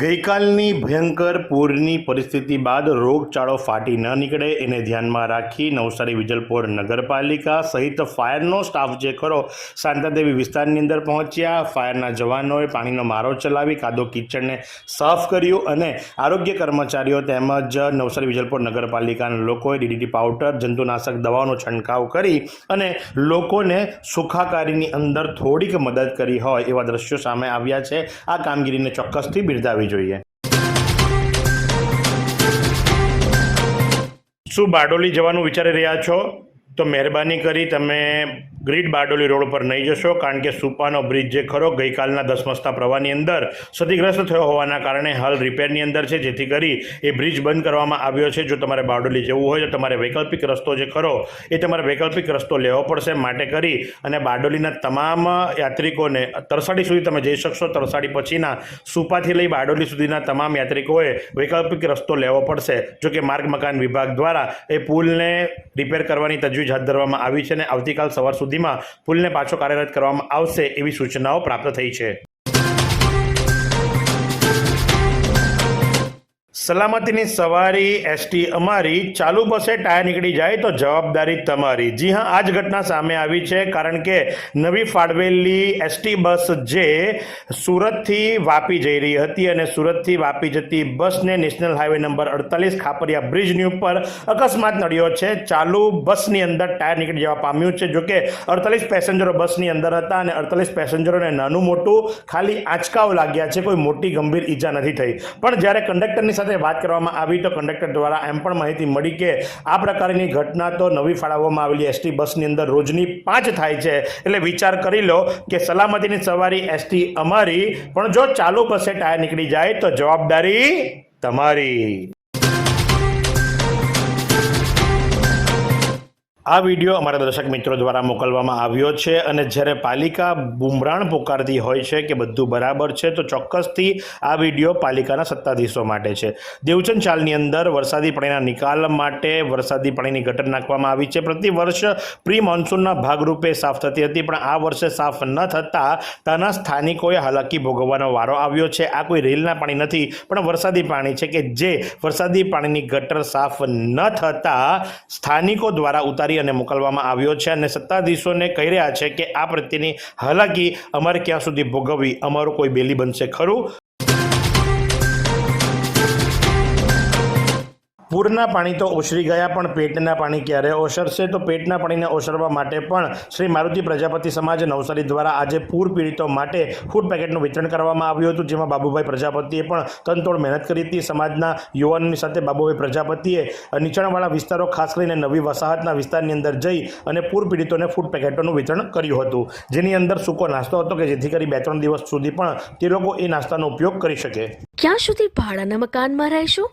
ગઈકાલની ભયંકર પૂરની પરિસ્થિતિ બાદ રોગચાળો ફાટી ન નીકળે એને ધ્યાનમાં રાખી નવસારી વિજલપોર નગરપાલિકા સહિત ફાયરનો સ્ટાફ જે ખરો શાંતાદેવી વિસ્તારની અંદર પહોંચ્યા. ફાયરના જવાનોએ પાણીનો મારો ચલાવી કાદો કિચડને સાફ કર્યું અને આરોગ્ય કર્મચારીઓ તેમજ નવસારી વિજલપોર નગરપાલિકાના લોકોએ ડીડીટી પાવડર, જંતુનાશક દવાઓનો છંટકાવ કરી અને લોકોને સુખાકારીની અંદર થોડીક મદદ કરી હોય એવા દ્રશ્યો સામે આવ્યા છે. આ કામગીરીને ચોક્કસથી બિરદાવવી જોઈએ. શું બારડોલી જવાનું વિચારી રહ્યા છો? તો મહેરબાની કરી તમે ગ્રીડ બારડોલી રોડ પર નહીં જશો, કારણ કે સુપાનો બ્રિજ જે ખરો ગઈકાલના દસમસ્તા પ્રવાહની અંદર ક્ષતિગ્રસ્ત થયો હોવાના કારણે હાલ રિપેરની અંદર છે, જેથી કરી એ બ્રિજ બંધ કરવામાં આવ્યો છે. જો તમારે બારડોલી જવું હોય, તો તમારે વૈકલ્પિક રસ્તો જે ખરો એ તમારે વૈકલ્પિક રસ્તો લેવો પડશે માટે કરી અને બારડોલીના તમામ યાત્રિકોને તરસાડી સુધી તમે જઈ શકશો. તરસાડી પછીના સુપાથી લઈ બારડોલી સુધીના તમામ યાત્રિકોએ વૈકલ્પિક રસ્તો લેવો પડશે. જો કે માર્ગ મકાન વિભાગ દ્વારા એ પુલને રિપેર કરવાની તજવીજ હાથ ધરવામાં આવી છે અને આવતીકાલ સવાર સુધીમાં પુલને પાછો કાર્યરત કરવામાં આવશે એવી સૂચનાઓ પ્રાપ્ત થઈ છે. સલામતીની સવારી એસટી અમારી ચાલુ બસે ટાયર નીકળી જાય તો જવાબદારી તમારી. જી હા, આ જ ઘટના સામે આવી છે કારણ કે નવી ફાળવેલી એસટી બસ જે સુરતથી વાપી જઈ રહી હતી અને સુરતથી વાપી જતી બસને નેશનલ હાઈવે નંબર અડતાલીસ ખાપરિયા બ્રિજની ઉપર અકસ્માત નડ્યો છે. ચાલુ બસની અંદર ટાયર નીકળી જવા પામ્યું છે જોકે અડતાલીસ પેસેન્જરો બસની અંદર હતા અને અડતાલીસ પેસેન્જરોને નાનું મોટું ખાલી આંચકાઓ લાગ્યા છે. કોઈ મોટી ગંભીર ઈજા નથી થઈ. પણ જ્યારે કંડક્ટરની સાથે વાત કરવામાં આવી તો કંડક્ટર દ્વારા એમ પણ માહિતી મળી કે આ પ્રકારની ઘટના તો નવી ફાળવવામાં આવેલી એસટી બસની અંદર રોજની પાંચ થાય છે. એટલે વિચાર કરી લો કે સલામતીની સવારી એસટી અમારી, પણ જો ચાલુ બસે ટાયર નીકળી જાય તો જવાબદારી તમારી. આ વીડિયો અમારા દર્શક મિત્રો દ્વારા મોકલવામાં આવ્યો છે અને જ્યારે પાલિકા બુમરાણ પોકારતી હોય છે કે બધું બરાબર છે, તો ચોક્કસથી આ વીડિયો પાલિકાના સત્તાધીશો માટે છે. દેવચંદ ચાલની અંદર વરસાદી પાણીના નિકાલ માટે વરસાદી પાણીની ગટર નાખવામાં આવી છે. પ્રતિ વર્ષ પ્રી મોન્સૂનના ભાગરૂપે સાફ થતી હતી, પણ આ વર્ષે સાફ ન થતાં ત્યાંના સ્થાનિકોએ હાલાકી ભોગવવાનો વારો આવ્યો છે. આ કોઈ રેલના પાણી નથી, પણ વરસાદી પાણી છે કે જે વરસાદી પાણીની ગટર સાફ ન થતાં સ્થાનિકો દ્વારા ઉતારી અને મોકલવામાં આવ્યો છે અને સત્તાધીશોને કહી રહ્યા છે કે આ પ્રત્યેની હાલાકી અમારે ક્યાં સુધી ભોગવવી? અમારું કોઈ બેલી બનશે ખરું? પૂરના પાણી તો ઓસરી ગયા, પણ પેટના પાણી ક્યારે ઓસરશે? તો પેટના પાણીને ઓસરવા માટે પણ શ્રી મારુતિ પ્રજાપતિ સમાજ નવસારી દ્વારા આજે પૂર પીડિતો માટે ફૂડ પેકેટનું વિતરણ કરવામાં આવ્યું હતું, જેમાં બાબુભાઈ પ્રજાપતિએ પણ તનતોડ મહેનત કરી હતી. સમાજના યુવાનોની સાથે બાબુભાઈ પ્રજાપતિએ નીચાણવાળા વિસ્તારો, ખાસ કરીને નવી વસાહતના વિસ્તારની અંદર જઈ અને પૂર પીડિતોને ફૂડ પેકેટોનું વિતરણ કર્યું હતું. જેની અંદર સૂકો નાસ્તો હતો કે જેથી કરી બે ત્રણ દિવસ સુધી પણ તે લોકો એ નાસ્તાનો ઉપયોગ કરી શકે. ક્યાં સુધી ભાડાના મકાનમાં રહેશો?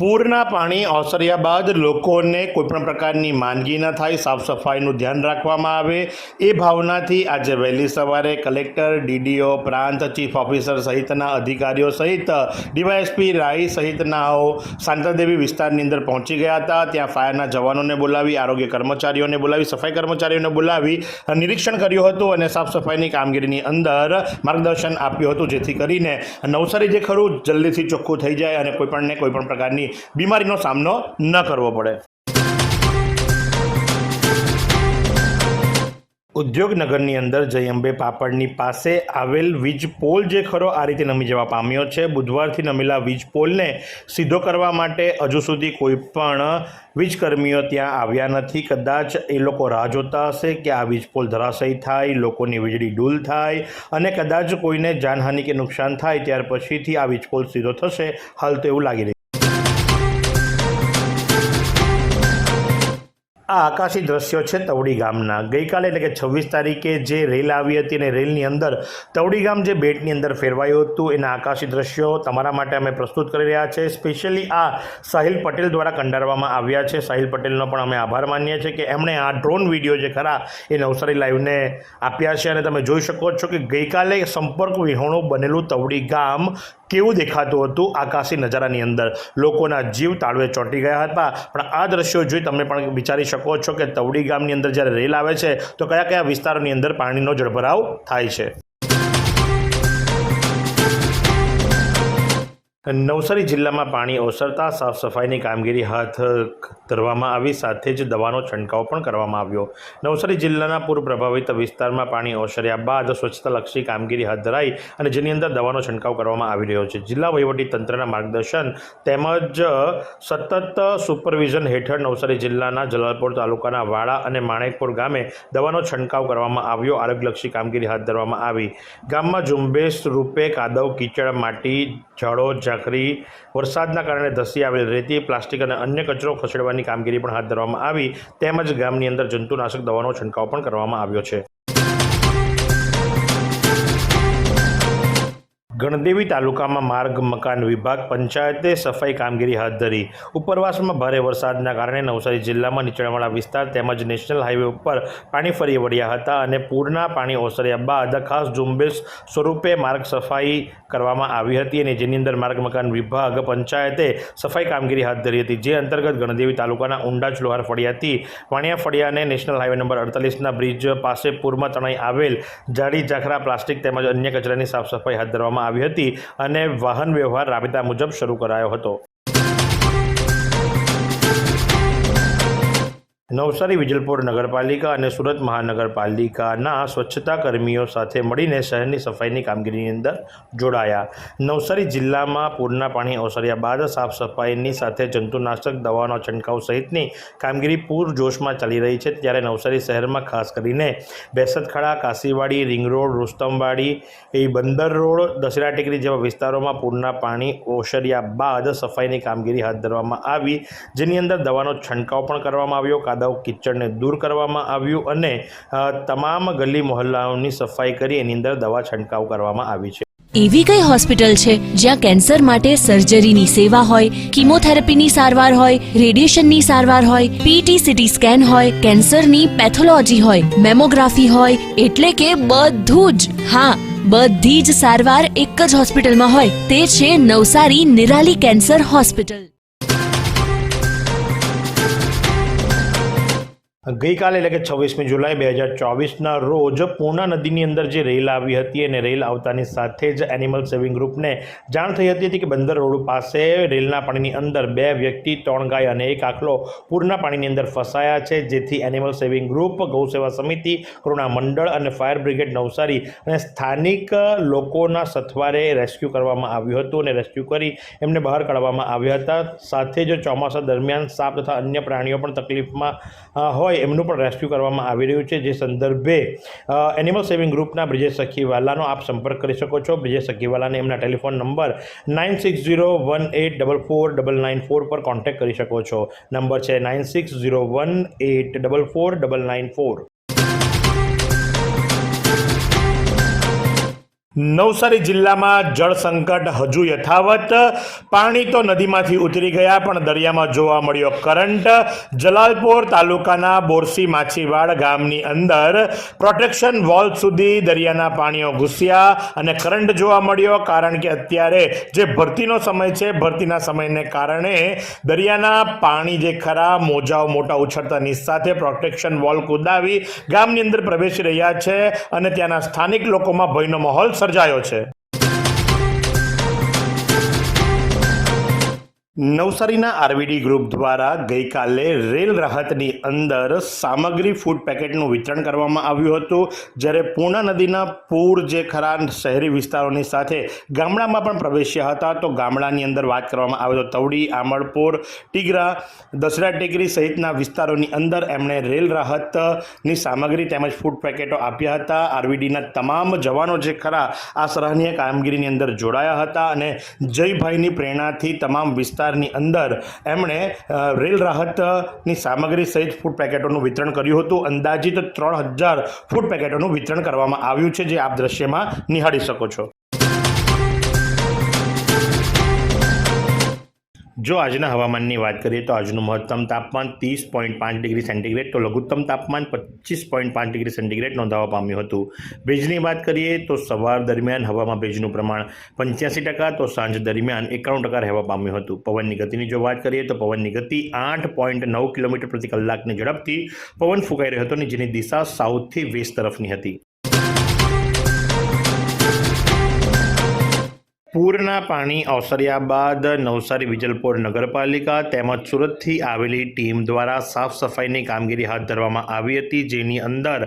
પૂરના પાણી ઓસર્યા બાદ લોકોને કોઈપણ પ્રકારની માંદગી ન થાય, સાફ સફાઈનું ધ્યાન રાખવામાં આવે. એ ભાવનાથી આજે વહેલી સવારે કલેક્ટર, ડીડીઓ, પ્રાંત ચીફ ઓફિસર સહિતના અધિકારીઓ સહિત ડીવાયએસપી રાઈ સહિતનાઓ શાંતાદેવી વિસ્તારની અંદર પહોંચી ગયા હતા. ત્યાં ફાયરના જવાનોને બોલાવી, આરોગ્ય કર્મચારીઓને બોલાવી, સફાઈ કર્મચારીઓને બોલાવી, નિરીક્ષણ કર્યું હતું અને સાફ સફાઈની કામગીરીની અંદર માર્ગદર્શન આપ્યું હતું, જેથી કરીને નવસારી જે ખરું, જલ્દીથી ચોખ્ખું થઈ જાય અને કોઈપણને કોઈપણ પ્રકારની બીમારીનો સામનો ન કરવો પડે. ઉદ્યોગનગરની અંદર જય અંબે પાપડની પાસે આવેલ વીજ પોલ જે ખરો, આ રીતે નમી જવા પામ્યો છે. બુધવારથી નમેલા વીજ પોલને સીધો કરવા માટે હજુ સુધી કોઈ પણ વીજકર્મીઓ ત્યાં આવ્યા નથી. કદાચ એ લોકો રાહ જોતા હશે કે આ વીજ પોલ ધરાશયી થાય, લોકોની વીજળી ડૂલ થાય અને કદાચ કોઈને જાનહાનિ કે નુકસાન થાય, ત્યાર પછીથી આ વીજ પોલ સીધો થશે. હાલ તો એવું લાગી રહ્યું આ આકાશી દ્રશ્યો છે તવડી ગામના. ગઈકાલે એટલે કે છવ્વીસ તારીખે જે રેલ આવી હતી અને રેલની અંદર તવડી ગામ જે બેટની અંદર ફેરવાયું હતું, એના આકાશી દ્રશ્યો તમારા માટે અમે પ્રસ્તુત કરી રહ્યા છે. સ્પેશિયલી આ સાહિલ પટેલ દ્વારા કંડારવામાં આવ્યા છે. સાહિલ પટેલનો પણ અમે આભાર માનીએ છીએ કે એમણે આ ડ્રોન વીડિયો જે ખરા એ નવસારી લાઈવને આપ્યા છે અને તમે જોઈ શકો છો કે ગઈકાલે સંપર્ક વિહોણું બનેલું તવડી ગામ કેવું દેખાતું હતું આકાશી નજારાની અંદર? લોકોના જીવ તાળવે ચોંટી ગયા હતા. પણ આ દ્રશ્યો જોઈ તમે પણ વિચારી શકો છો કે તવડી ગામની અંદર જ્યારે રેલ આવે છે, તો કયા કયા વિસ્તારોની અંદર પાણીનો જળભરાવ થાય છે? નવસારી જિલ્લામાં પાણી ઓસરતા, સાફ સફાઈની કામગીરી હાથ ધરવામાં આવી, સાથે જ દવાનો છંટકાવ પણ કરવામાં આવ્યો. નવસારી જિલ્લાના પૂર પ્રભાવિત વિસ્તારમાં પાણી ઓસર્યા બાદ સ્વચ્છતાલક્ષી કામગીરી હાથ ધરાઈ અને જેની અંદર દવાનો છંટકાવ કરવામાં આવી રહ્યો છે. જિલ્લા તંત્રના માર્ગદર્શન તેમજ સતત સુપરવિઝન હેઠળ નવસારી જિલ્લાના જલાલપોર તાલુકાના વાડા અને માણેકપુર ગામે દવાનો છંટકાવ કરવામાં આવ્યો. આરોગ્યલક્ષી કામગીરી હાથ ધરવામાં આવી. ગામમાં ઝુંબેશ રૂપે કાદવ, કીચડ, માટી, ઝાડો ઝાંખરી વરસાદના કારણે ધસી આવેલ રેતી, પ્લાસ્ટિક અને અન્ય કચરો ખસેડવાની કામગીરી પણ હાથ ધરવામાં આવી. તેમજ ગામની અંદર જંતુનાશક દવાનો છંટકાવ પણ કરવામાં આવ્યો છે. ગણદેવી તાલુકામાં માર્ગ, મકાન વિભાગ, પંચાયતે સફાઈ કામગીરી હાથ ધરી. ઉપરવાસમાં ભારે વરસાદના કારણે નવસારી જિલ્લામાં નીચાણવાળા વિસ્તાર તેમજ નેશનલ હાઈવે ઉપર પાણી ફરી વળ્યા હતા અને પૂરના પાણી ઓસર્યા બાદ ખાસ ઝુંબેશ સ્વરૂપે માર્ગ સફાઈ કરવામાં આવી હતી અને જેની અંદર માર્ગ, મકાન વિભાગ, પંચાયતે સફાઈ કામગીરી હાથ ધરી હતી. જે અંતર્ગત ગણદેવી તાલુકાના ઊંડા લોહાર ફળિયાથી વાણિયા ફળિયાને નેશનલ હાઈવે નંબર અડતાલીસના બ્રિજ પાસે પૂરમાં તણાઈ આવેલ જાડી ઝાખરા પ્લાસ્ટિક તેમજ અન્ય કચરાની સાફ સફાઈ હાથ ધરવામાં આવી હતી અને વાહન વ્યવહાર રાબેતા મુજબ શરૂ કરાયો હતો. નવસારી વિજલપુર નગરપાલિકા અને સુરત મહાનગરપાલિકાના સ્વચ્છતા કર્મીઓ સાથે મળીને શહેરની સફાઈની કામગીરીની અંદર જોડાયા. નવસારી જિલ્લામાં પૂરના પાણી ઓસર્યા બાદ સાફ સફાઈની સાથે જંતુનાશક દવાનો છંટકાવ સહિતની કામગીરી પૂરજોશમાં ચાલી રહી છે. ત્યારે નવસારી શહેરમાં ખાસ કરીને બેસતખડા કાશીવાડી, રિંગ રોડ, રુસ્તમવાડી, એ બંદર રોડ, દશેરા ટેકરી જેવા વિસ્તારોમાં પૂરના પાણી ઓસર્યા બાદ સફાઈની કામગીરી હાથ ધરવામાં આવી, જેની અંદર દવાનો છંટકાવ પણ કરવામાં આવ્યો. કાદવ કિચડને દૂર કરવામાં આવ્યું અને તમામ ગલી મહોલ્લાઓની સફાઈ કરી એની અંદર દવા છંટકાવ કરવામાં આવી છે. એવી કઈ હોસ્પિટલ છે જ્યાં કેન્સર માટે સર્જરીની સેવા હોય, કિમોથેરાપીની સારવાર હોય, રેડિયેશનની સારવાર હોય પીટી સીટી સ્કેન હોય, કેન્સરની પેથોલોજી હોય, મેમોગ્રાફી હોય, એટલે કે બધું જ. હા, બધી જ સારવાર એક જ હોસ્પિટલમાં હોય, તે છે નવસારી નિરાલી કેન્સર હોસ્પિટલ. ગઈકાલે એટલે કે છવ્વીસમી જુલાઈ બે હજાર ચોવીસના રોજ પૂર્ણા નદીની અંદર જે રેલ આવી હતી અને રેલ આવતાની સાથે જ એનિમલ સેવિંગ ગ્રુપને જાણ થઈ હતી કે બંદર રોડ પાસે રેલના પાણીની અંદર બે વ્યક્તિ ત્રણ ગાય અને એક આખલો પૂરના પાણીની અંદર ફસાયા છે. જેથી એનિમલ સેવિંગ ગ્રુપ ગૌસેવા સમિતિ કરુણા મંડળ અને ફાયર બ્રિગેડ નવસારી અને સ્થાનિક લોકોના સથવારે રેસ્ક્યુ કરવામાં આવ્યું હતું અને રેસ્ક્યુ કરી એમને બહાર કાઢવામાં આવ્યા હતા. સાથે જ ચોમાસા દરમિયાન સાપ તથા અન્ય પ્રાણીઓ પણ તકલીફમાં અ, એમનું પણ રેસ્ક્યુ કરવામાં આવી રહ્યું છે. જે સંદર્ભે એનિમલ સેવિંગ ગ્રુપના બ્રિજેશ સખીવાલાનો આપ સંપર્ક કરી શકો છો. બ્રિજેશ સખીવાલાને એમના telephone number nine six zero one eight double four double nine four પર કોન્ટેક્ટ કરી શકો છો. નંબર છે nine six zero one eight double four double nine four Navsari જિલ્લામાં જળ સંકટ હજુ યથાવત. પાણી તો નદીમાંથી ઉતરી ગયા, પણ દરિયામાં જોવા મળ્યો કરંટ. જલાલપોર તાલુકાના બોરસી માછીવાડ ગામની અંદર પ્રોટેક્શન વોલ સુધી દરિયાના પાણીઓ ઘૂસ્યા અને કરંટ જોવા મળ્યો, કારણ કે અત્યારે જે ભરતીનો સમય છે, ભરતીના સમયને કારણે દરિયાના પાણી જે ખરા મોજાઓ મોટા ઉછળતાની સાથે પ્રોટેક્શન વોલ કુદાવી ગામની અંદર પ્રવેશી રહ્યા છે અને ત્યાંના સ્થાનિક લોકોમાં ભયનો માહોલ સર્જાયો. છે. નવસારીના આરવીડી ગ્રુપ દ્વારા ગઈકાલે રેલ રાહતની અંદર સામગ્રી ફૂડ પેકેટનું વિતરણ કરવામાં આવ્યું હતું, જ્યારે પૂર્ણા નદીના પૂર જે ખરા શહેરી વિસ્તારોની સાથે ગામડામાં પણ પ્રવેશ્યા હતા. તો ગામડાની અંદર વાત કરવામાં આવે તો તવડી, આમળપોર, ટીગરા દસરા ટેકરી સહિતના વિસ્તારોની અંદર એમણે રેલ રાહતની સામગ્રી તેમજ ફૂડ પેકેટો આપ્યા હતા. આરવીડીના તમામ જવાનો જે ખરા આ સરાહનીય કામગીરીની અંદર જોડાયા હતા અને જયભાઈની પ્રેરણાથી તમામ વિસ્તારની અંદર એમણે રેલ રાહતની સામગ્રી સહિત ફૂડ પેકેટોનું વિતરણ કર્યું હતું. અંદાજિત ત્રણ હજાર ફૂડ પેકેટોનું વિતરણ કરવામાં આવ્યું છે, જે આપ દ્રશ્યમાં નિહાળી શકો છો. જો આજના હવામાનની વાત કરીએ તો આજનું મહત્તમ તાપમાન ત્રીસ પોઈન્ટ પાંચ ડિગ્રી સેન્ટીગ્રેડ તો લઘુત્તમ તાપમાન પચીસ પોઈન્ટ પાંચ ડિગ્રી સેન્ટીગ્રેડ નોંધાવા પામ્યું હતું. ભેજની વાત કરીએ તો સવાર દરમિયાન હવામાં ભેજનું પ્રમાણ પંચ્યાસી ટકા તો સાંજ દરમિયાન એકાણું ટકા રહેવા પામ્યું હતું. પવનની ગતિની જો વાત કરીએ તો પવનની ગતિ આઠ પોઈન્ટ નવ કિલોમીટર પ્રતિ કલાકની ઝડપથી પવન ફૂંકાઈ રહ્યો હતો અને જેની દિશા સાઉથથી વેસ્ટ તરફની હતી. પૂરના પાણી ઓસર્યા બાદ નવસારી વિજલપોર નગરપાલિકા તેમજ સુરતથી આવેલી ટીમ દ્વારા સાફ સફાઈની કામગીરી હાથ ધરવામાં આવી હતી, જેની અંદર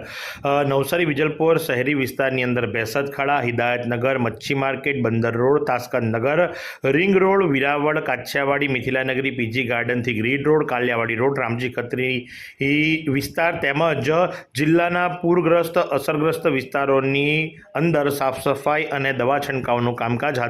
નવસારી વિજલપોર શહેરી વિસ્તારની અંદર બેસદ ખાડા હિદાયતનગર, મચ્છી માર્કેટ, બંદર road, Tashkand Nagar, ring road, Viraval, Kachhiyawadi, Mithilanagari, PG ગાર્ડનથી grid road, Kaliyawadi road, Ramji Khatri વિસ્તાર તેમજ જિલ્લાના પૂરગ્રસ્ત, અસરગ્રસ્ત વિસ્તારોની અંદર સાફ સફાઈ અને દવા છંટકાવનું કામકાજ હાથ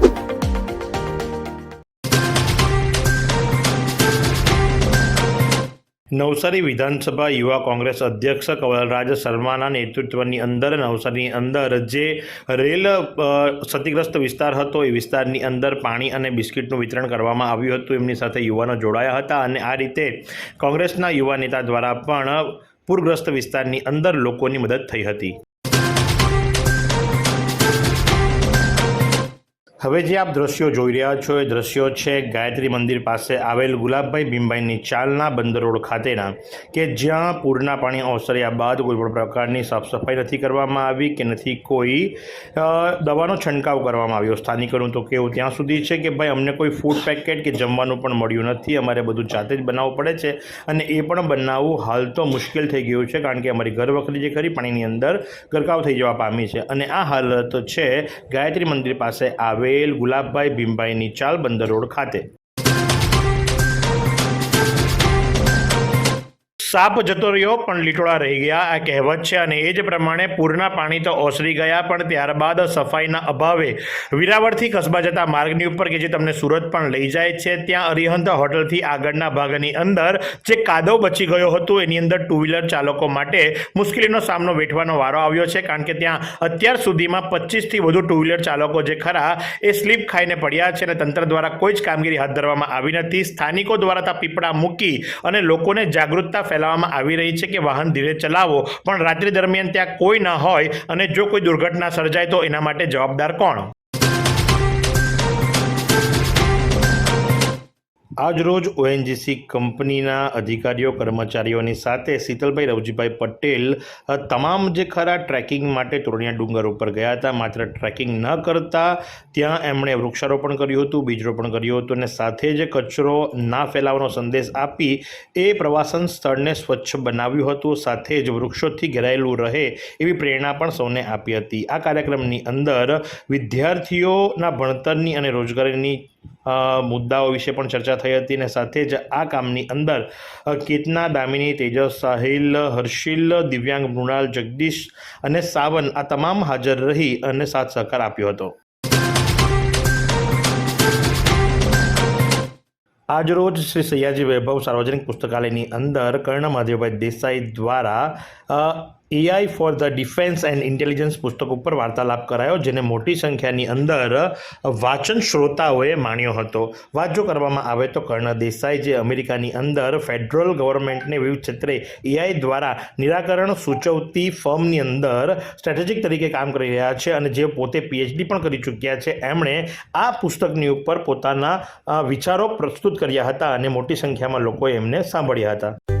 નવસારી વિધાનસભા યુવા કોંગ્રેસ અધ્યક્ષ કવલરાજ શર્માના નેતૃત્વની અંદર, નવસારીની અંદર જે રેલ ક્ષતિગ્રસ્ત વિસ્તાર હતો, એ વિસ્તારની અંદર પાણી અને બિસ્કિટનું વિતરણ કરવામાં આવ્યું હતું. એમની સાથે યુવાનો જોડાયા હતા અને આ રીતે કોંગ્રેસના યુવા નેતા દ્વારા પણ પૂરગ્રસ્ત વિસ્તારની અંદર લોકોની મદદ થઈ હતી. હવે જે આપ દ્રશ્યો જોઈ રહ્યા છો, એ દ્રશ્યો છે ગાયત્રી મંદિર પાસે આવેલ ગુલાબભાઈ ભીમભાઈની ચાલના બંદર રોડ ખાતેના, કે જ્યાં પૂરના પાણી ઓસર્યા બાદ કોઈ પણ પ્રકારની સાફ સફાઈ નથી કરવામાં આવી, કે નથી કોઈ દવાનો છંટકાવ કરવામાં આવ્યો. સ્થાનિકોનું તો કેવું ત્યાં સુધી છે કે ભાઈ, અમને કોઈ ફૂડ પેકેટ કે જમવાનું પણ મળ્યું નથી. અમારે બધું જાતે જ બનાવવું પડે છે અને એ પણ બનાવવું હાલ તો મુશ્કેલ થઈ ગયું છે, કારણ કે અમારી ઘર વખરી જે ખરી પાણીની અંદર ગરકાવ થઈ જવા પામી છે. અને આ હાલત છે ગાયત્રી મંદિર પાસે આવેલ ગુલાબભાઈ ભીમભાઈની ચાલ બંદર રોડ ખાતે. સાપ જતો રહ્યો, પણ લીટોળા રહી ગયા. આ કહેવત છે અને એ જ પ્રમાણે પૂરના પાણી તો ઓસરી ગયા, પણ ત્યારબાદ સફાઈના અભાવે વિરાવળથી કસબા જતા માર્ગની ઉપર કે જે તમને સુરત પણ લઈ જાય છે, ત્યાં અરિહંત હોટલથી આગળના ભાગની અંદર જે કાદવ બચી ગયો હતો, એની અંદર ટુ વ્હીલર ચાલકો માટે મુશ્કેલીનો સામનો વેઠવાનો વારો આવ્યો છે, કારણ કે ત્યાં અત્યાર સુધીમાં પચીસથી વધુ ટુ વ્હીલર ચાલકો જે ખરા, એ સ્લીપ ખાઈને પડ્યા છે અને તંત્ર દ્વારા કોઈ જ કામગીરી હાથ ધરવામાં આવી નથી. સ્થાનિકો દ્વારા ત્યાં પીપળા મૂકી અને લોકોને જાગૃતતા ફેલાવવામાં આવી રહી છે કે વાહન ધીરે ચલાવો, પણ રાત્રિ દરમિયાન ત્યાં કોઈ ન હોય અને જો કોઈ દુર્ઘટના સર્જાય તો એના માટે જવાબદાર કોણ? આજરોજ ઓએનજીસી કંપનીના અધિકારીઓ, કર્મચારીઓની સાથે શીતલભાઈ રવજીભાઈ પટેલ તમામ જે ખરા ટ્રેકિંગ માટે તોરણિયા ડુંગર ઉપર ગયા હતા. માત્ર ટ્રેકિંગ ન કરતા, ત્યાં એમણે વૃક્ષારોપણ કર્યું હતું, બીજરોપણ કર્યું હતું અને સાથે જ કચરો ના ફેલાવવાનો સંદેશ આપી એ પ્રવાસન સ્થળને સ્વચ્છ બનાવ્યું હતું. સાથે જ વૃક્ષોથી ઘેરાયેલું રહે એવી પ્રેરણા પણ સૌને આપી હતી. આ કાર્યક્રમની અંદર વિદ્યાર્થીઓના ભણતરની અને રોજગારીની મુદ્દાઓ વિશે પણ ચર્ચા થઈ હતી અને સાથે જ આ કામની અંદર કેતના દામિની, તેજસ સાહિલ, હર્ષિલ, દિવ્યાંગ મૃણાલ, જગદીશ અને સાવન આ તમામ હાજર રહી અને સાથ સહકાર આપ્યો હતો. આજરોજ શ્રી સૈયાજી વૈભવ સાર્વજનિક પુસ્તકાલયની અંદર કર્ણ મહાદેવભાઈ દેસાઈ દ્વારા AI for the defence and intelligence પુસ્તક ઉપર વાર્તાલાપ કરાયો, જેને મોટી સંખ્યાની અંદર વાચન શ્રોતાઓએ માણ્યો હતો. વાત જો કરવામાં આવે તો કર્ણ દેસાઈ જે અમેરિકાની અંદર ફેડરલ ગવર્મેન્ટને વિવિધ ક્ષેત્રે એઆઈ દ્વારા નિરાકરણ સૂચવતી ફર્મની અંદર સ્ટ્રેટેજિક તરીકે કામ કરી રહ્યા છે અને જે પોતે પીએચડી પણ કરી ચૂક્યા છે, એમણે આ પુસ્તકની ઉપર પોતાના વિચારો પ્રસ્તુત કર્યા હતા અને મોટી સંખ્યામાં લોકોએ એમને સાંભળ્યા હતા.